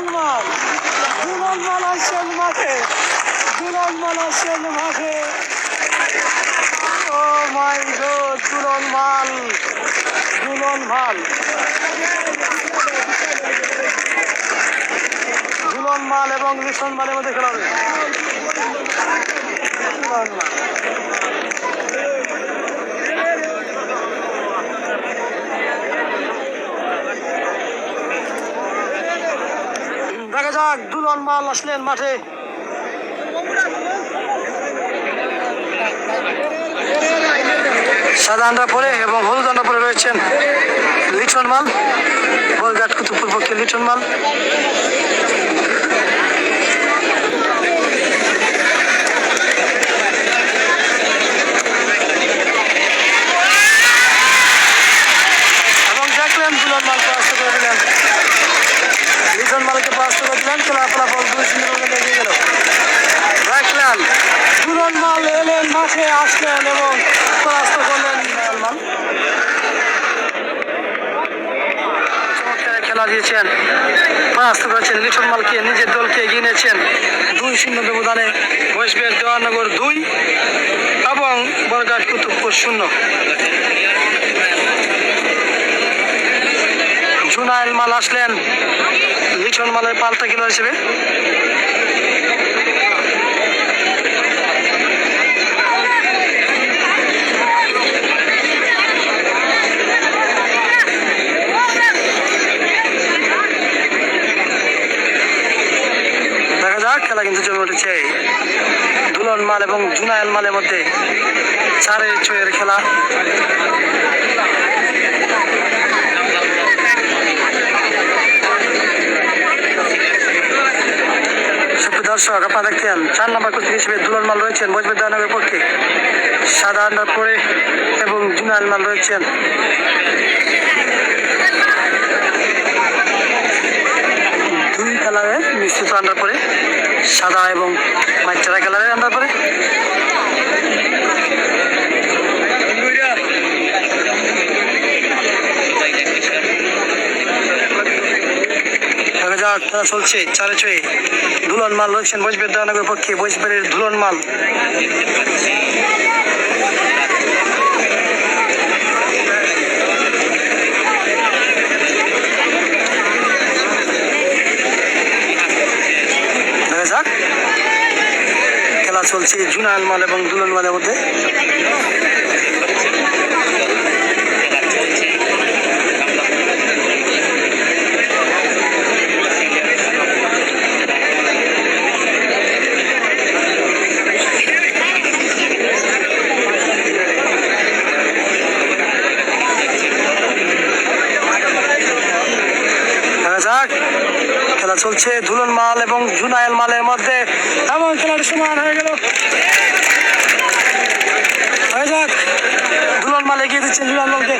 দুলাল মাল দুলাল মাল আসছেন মাঠে দুলাল মাল আসছেন মাঠে। ও মাই গড, দুলন মাল দুলন মাল। দুলন মাল এবং লিসন মালের মধ্যে খেলা হবে। দেখা যাক দুলন মাল আসলেন মাঠে। সাদা আন্ডা পরে এবং হলুদ আন্ডা পরে রয়েছেন লিটন মাল বলঘাট কুতুবপুর পক্ষে লিটন মাল এবং দেখলেন দুলন মাল পরাস্ত করে দিলেন লিটন মালকে পরাস্ত করে দিলেন খেলা ফলাফল দুই গোলে এগিয়ে গেল। দেখলেন দুলন মাল এলেন, মাঠে আসলেন এবং পরাস্ত করলেন মাল। খেলা দিয়েছেন। পরাস্ত করেছেন লিটন মালকে, নিজের দলকে এগিয়ে নিয়েছেন। দুই শূন্য ব্যবধানে বৈশবের দেওয়ানগর দুই এবং বরঘাট কুতুবপুর শূন্য। জুনাইল মাল আসলেন লিটন মালের পাল্টা খেলোয়াড় হিসেবে। খেলা কিন্তু জমে উঠেছে। দুলন মাল এবং জুনাইল মালের মধ্যে চারে ছয়ের খেলা। দর্শক আপনারা দেখছেন চার নম্বর কুস্তি হিসেবে দুলন মাল রয়েছেন মজবুর দয়ানগরের পক্ষে। সাদা আন্ডার পরে এবং জুনাল মাল রয়েছেন। দুই কালারের মিশ্রিত আন্ডার পরে, সাদা এবং মাইচারা কালারের আন্ডার পরে। যাক খেলা চলছে। চারে ছয়ে ধুলন মাল রয়েছেন বৈশবের দেওয়ানগরের পক্ষে বৈশবের ধুলন মাল খেলা চলছে জুনাল মাল এবং দুলন মালের মধ্যে। খেলা চলছে ধুলন মাল এবং জুনায়েল মালের মধ্যে এমন খেলার সমান হয়ে গেল। হয়ে যাক ধুলন মাল এগিয়ে দিচ্ছে জুনাল মালকে।